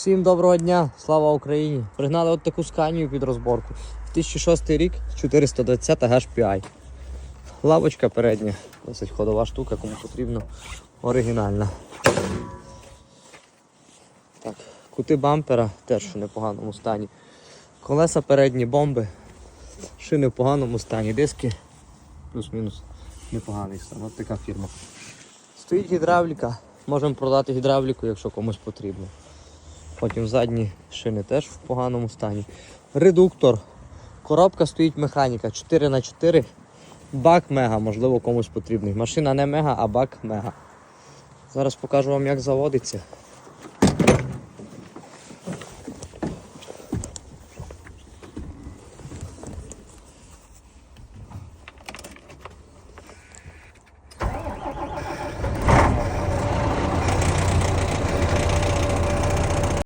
Всім доброго дня, слава Україні! Пригнали от таку сканію під розборку. 2006 рік 420 HPI. Лавочка передня, досить ходова штука, кому потрібно. Оригінальна. Так, кути бампера теж в непоганому стані. Колеса передні бомби. Шини в поганому стані. Диски плюс-мінус непоганий стан. От така фірма. Стоїть гідравліка. Можемо продати гідравліку, якщо комусь потрібно. Потім задні шини теж в поганому стані. Редуктор. Коробка стоїть механіка 4х4. Бак мега, можливо, комусь потрібний. Машина не мега, а бак мега. Зараз покажу вам, як заводиться.